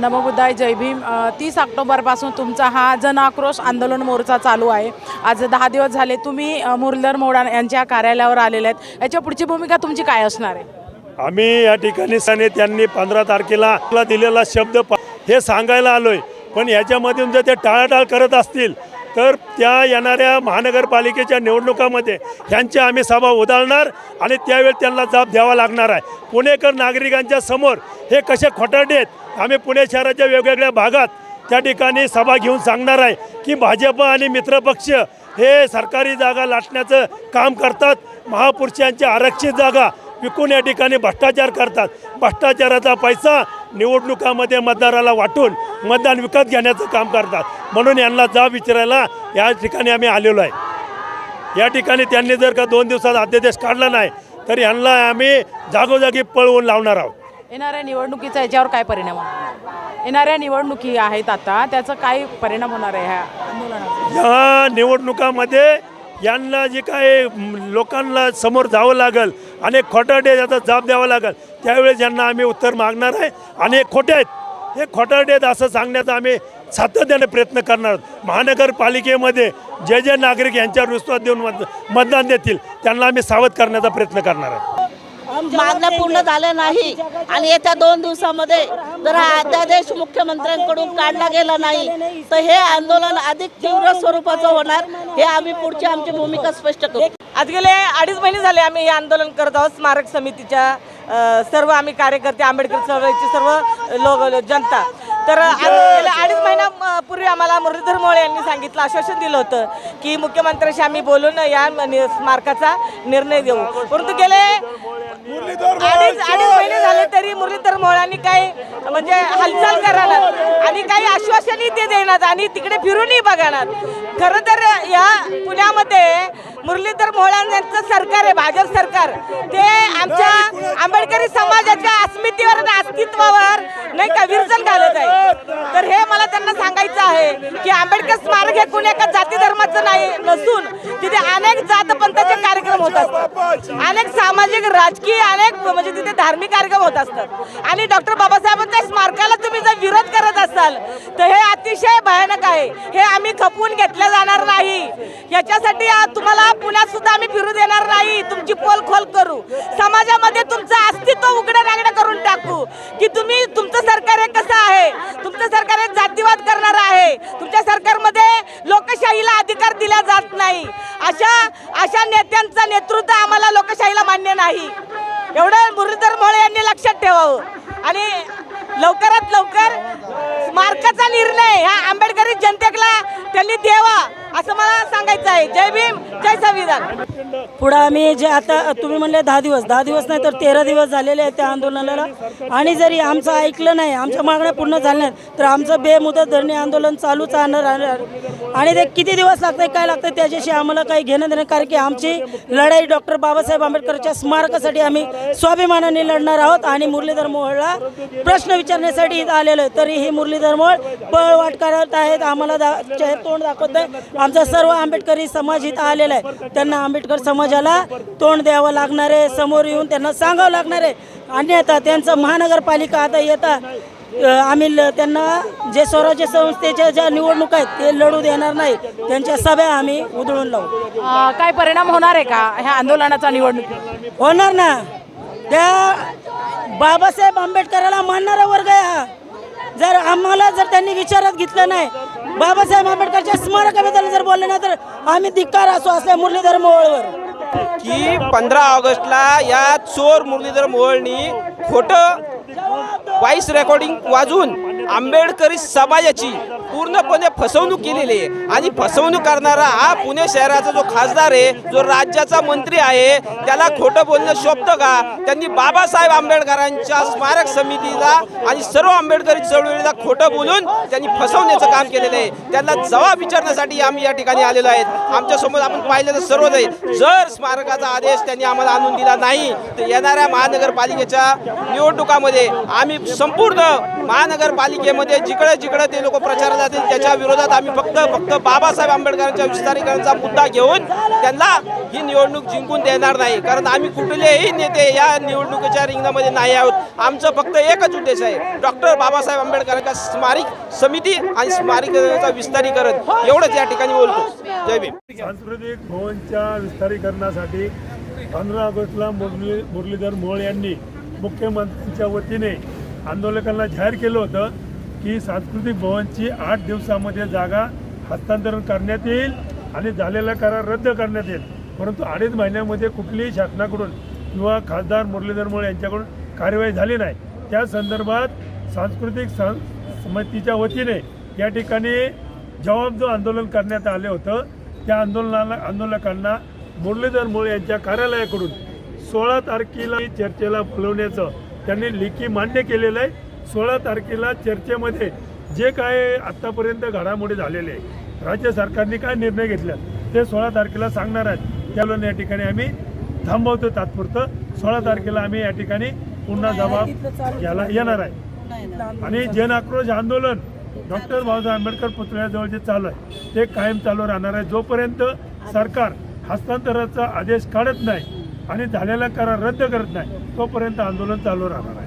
नमोबुद्धाय जय भीम. तीस ऑक्टोबरपासून तुमचा हा जन आक्रोश आंदोलन मोर्चा चालू आहे. आज दहा दिवस झाले तुम्ही मुरलर मुरलीधर मोडा यांच्या कार्यालयावर आलेले आहेत. याच्या पुढची भूमिका तुमची काय असणार आहे? आम्ही या ठिकाणी सने त्यांनी पंधरा तारखेला दिलेला शब्द हे सांगायला आलोय. पण याच्यामध्ये जर ते टाळाटाळ करत असतील तर त्या येणाऱ्या महानगरपालिकेच्या निवडणुकामध्ये ह्यांची आम्ही सभा उधाळणार आणि त्यावेळी त्यांना जाब द्यावा लागणार आहे. पुणेकर नागरिकांच्या समोर हे कसे खोटारडे आहेत आम्ही पुणे शहराच्या वेगवेगळ्या भागात त्या ठिकाणी सभा घेऊन सांगणार आहे की भाजप आणि मित्रपक्ष हे सरकारी जागा लाटण्याचं काम करतात. महापुरुषांची आरक्षित जागा विकून या ठिकाणी भ्रष्टाचार करतात. भ्रष्टाचाराचा पैसा निवडणुकामध्ये मतदाराला वाटून मतदान विकत घेण्याचं काम करतात. म्हणून यांना जाब विचारायला या ठिकाणी आम्ही आलेलो आहे. या ठिकाणी त्यांनी जर का दोन दिवसात अध्यादेश काढला नाही तर यांना आम्ही जागोजागी पळवून लावणार आहोत. येणाऱ्या निवडणुकीचा याच्यावर काय परिणाम येणाऱ्या निवडणुकी आहेत आता त्याचा काय परिणाम होणार आहे ह्या आंदोलनाचा? या निवडणुकामध्ये यांना जे काय म, लोकांना समोर जावं लागेल आणि खोटारडे याचा जाब द्यावा लागेल. त्यावेळेस यांना आम्ही उत्तर मागणार आहे. आणि हे खोटे आहेत. हे खोटारडे आहेत असं सांगण्याचा आम्ही सातत्याने प्रयत्न करणार महानगरपालिकेमध्ये जे जे नागरिक यांच्यावर विश्वास देऊन मत मतदान देतील त्यांना आम्ही सावध करण्याचा प्रयत्न करणार आहे मागणं पूर्ण झालं नाही. आणि येत्या दोन दिवसामध्ये जर हा अध्यादेश मुख्यमंत्र्यांकडून काढला गेला नाही तर हे आंदोलन अधिक तीव्र स्वरूपाचं होणार. हे आम्ही पुढची आमची भूमिका स्पष्ट करू. आज गेले अडीच महिने झाले आम्ही हे आंदोलन करत आहोत. स्मारक समितीच्या सर्व आम्ही कार्यकर्ते आंबेडकर चळवळीची सर्व लोक जनता. तर आज गेल्या अडीच महिन्यापूर्वी आम्हाला मुरलीधर मोळे यांनी सांगितलं आश्वासन दिलं होतं की मुख्यमंत्र्यांशी आम्ही बोलून या स्मारकाचा निर्णय देऊ. परंतु गेले अडीच अडीच महिने झाले तरी मुरलीधर मोळ्यांनी काही म्हणजे हालचाल करणार. आणि काही आश्वासनही ते देणार आणि तिकडे फिरूनही बघणार. खरं तर या पुण्यामध्ये मुरलीधर मोहळांचं सरकार आहे भाजप सरकार. ते आमच्या आंबेडकरी समाजाच्या अस्मितेवर आणि अस्तित्वावर नाही का विरजन घालत आहे. तर हे मला त्यांना सांगायचं आहे की आंबेडकर स्मारक हे कोणी एका जाती धर्माचं नाही नसून तिथे अनेक जात पंथाचे कार्यक्रम होत असतात अनेक सामाजिक राजकीय अनेक म्हणजे तिथे धार्मिक कार्यक्रम होत असतात. आणि डॉक्टर बाबासाहेबांच्या स्मारकाला तुम्ही जर विरोध करत असाल तर हे अतिशय भयानक आहे. हे आम्ही खपवून घेतलं जाणार नाही. याच्यासाठी तुम्हाला पुण्यात सुद्धा आम्ही फिरू देणार नाही. तुमची पोल खोल करू. समाजामध्ये तुमचं अस्तित्व उघडं रांगडं करून टाकू. की तुम्ही तुमचं सरकार हे कसं आहे? तुमचं सरकार एक जातीवाद करणार आहे. तुमच्या सरकारमध्ये लोकशाहीला अधिकार दिला जात नाही. अशा अशा नेत्यांचं नेतृत्व आम्हाला लोकशाहीला मान्य नाही. एवढं मुरलीधर मोळे यांनी लक्षात ठेवावं. आणि लवकरात लवकर स्मारकाचा निर्णय ह्या आंबेडकरी जनतेला त्यांनी द्यावा. असं मला सांगायचं आहे. जय भीम जय संविधान. पुढं आम्ही जे आता तुम्ही म्हणले दहा दिवस. दहा दिवस नाही तर तेरा दिवस झालेले आहेत त्या आंदोलनाला. आणि जरी आमचं ऐकलं नाही आमच्या मागण्या पूर्ण झाल्या नाहीत तर आमचं बेमुदत धरणे आंदोलन चालूच राहणार आणि ते किती दिवस लागतंय काय लागतं त्याच्याशी आम्हाला काही घेणं देणं कारण की आमची लढाई डॉक्टर बाबासाहेब आंबेडकरच्या स्मारकासाठी आम्ही स्वाभिमानाने लढणार आहोत. आणि मुरलीधर मोहळला प्रश्न विचारण्यासाठी इथं आलेलो आहे. तरी हे मुरलीधर मोहोळ पळवाट करत आहेत. आम्हाला दा तोंड दाखवत आहे आमचा सर्व आंबेडकरी समाज इथं आलेला आहे. त्यांना आंबेडकर समाजाला तोंड द्यावं लागणार आहे समोर येऊन त्यांना सांगावं लागणार आहे. अन्यथा त्यांचं महानगरपालिका आता येता अ, आम्ही त्यांना जे स्वराज्य संस्थेच्या ज्या निवडणुका आहेत ते लढू देणार नाही. त्यांच्या सभा आम्ही उधळून लावू. काय परिणाम होणार आहे का ह्या आंदोलनाचा निवडणुकी? होणार ना. त्या बाबासाहेब आंबेडकराला मानणारा वर्ग आहे हा. जर आम्हाला जर त्यांनी विचारात घेतलं नाही बाबासाहेब आंबेडकरच्या स्मारकाबद्दल जर बोलले ना तर आम्ही धिक्कार असो असल्या मुरलीधर मोहोळवर. की पंधरा ऑगस्टला या चोर मुरलीधर मोहोळनी खोटं व्हॉइस रेकॉर्डिंग वाजून आंबेडकरी समाजाची पूर्णपणे फसवणूक केलेली आहे. आणि फसवणूक करणारा हा पुणे शहराचा जो खासदार आहे जो राज्याचा मंत्री आहे त्याला खोटं बोलणं शोभतं का? त्यांनी बाबासाहेब आंबेडकरांच्या स्मारक समितीला आणि सर्व आंबेडकरी चळवळीला खोटं बोलून त्यांनी फसवण्याचं काम केलेलं आहे. त्यांना जबाब विचारण्यासाठी आम्ही या ठिकाणी आलेलो आहेत. आमच्यासमोर आपण पाहिलं तर सर्वच आहे जर स्मारकाचा आदेश त्यांनी आम्हाला आणून दिला नाही तर येणाऱ्या महानगरपालिकेच्या निवडणुकामध्ये आम्ही संपूर्ण महानगरपालिकेमध्ये जिकडे जिकडे ते लोक प्रचार जातील त्याच्या विरोधात आम्ही फक्त फक्त बाबासाहेब आंबेडकरांच्या विस्तारीकरणाचा मुद्दा घेऊन त्यांना ही निवडणूक जिंकून देणार नाही. कारण आम्ही कुठलेही नेते या निवडणुकीच्या रिंगणामध्ये नाही आहोत. आमचं फक्त एकच उद्देश आहे. डॉक्टर बाबासाहेब आंबेडकरांच्या स्मारक समिती आणि स्मारकाचा विस्तारीकरण. एवढंच या ठिकाणी बोलतो. जय भीम. सांस्कृतिक भवनच्या विस्तारीकरणासाठी पंधरा ऑगस्टला मुरली मुरलीधर मोळ यांनी मुख्यमंत्र्यांच्या वतीने आंदोलकांना जाहीर केलं होतं की सांस्कृतिक भवनची आठ दिवसामध्ये जागा हस्तांतरण करण्यात येईल आणि झालेला करार रद्द करण्यात येईल. परंतु अडीच महिन्यामध्ये कुठलीही शासनाकडून किंवा खासदार मुरलीधर मोळे यांच्याकडून कार्यवाही झाली नाही. त्या संदर्भात सांस्कृतिक सं समितीच्या वतीने या ठिकाणी जवाब जो आंदोलन करण्यात आले होतं त्या आंदोलनाला आंदोलकांना मुरलीधर मोळे यांच्या कार्यालयाकडून सोळा तारखेला चर्चेला बोलवण्याचं त्यांनी लेखी मान्य केलेलं आहे. सोळा तारखेला चर्चेमध्ये जे काय आत्तापर्यंत घडामोडी झालेले आहे राज्य सरकारने काय निर्णय घेतला ते सोळा तारखेला सांगणार आहेत. त्यामुळे या ठिकाणी आम्ही थांबवतो तात्पुरतं. सोळा तारखेला आम्ही या ठिकाणी पुन्हा जबाब घ्यायला येणार आहे. आणि जन आक्रोश आंदोलन डॉक्टर बाबासाहेब आंबेडकर पुतळ्याजवळ जे चालू आहे ते कायम चालू राहणार आहे. जोपर्यंत सरकार हस्तांतराचा आदेश काढत नाही आणि झालेला करार रद्द करत नाही तोपर्यंत आंदोलन चालू राहणार आहे.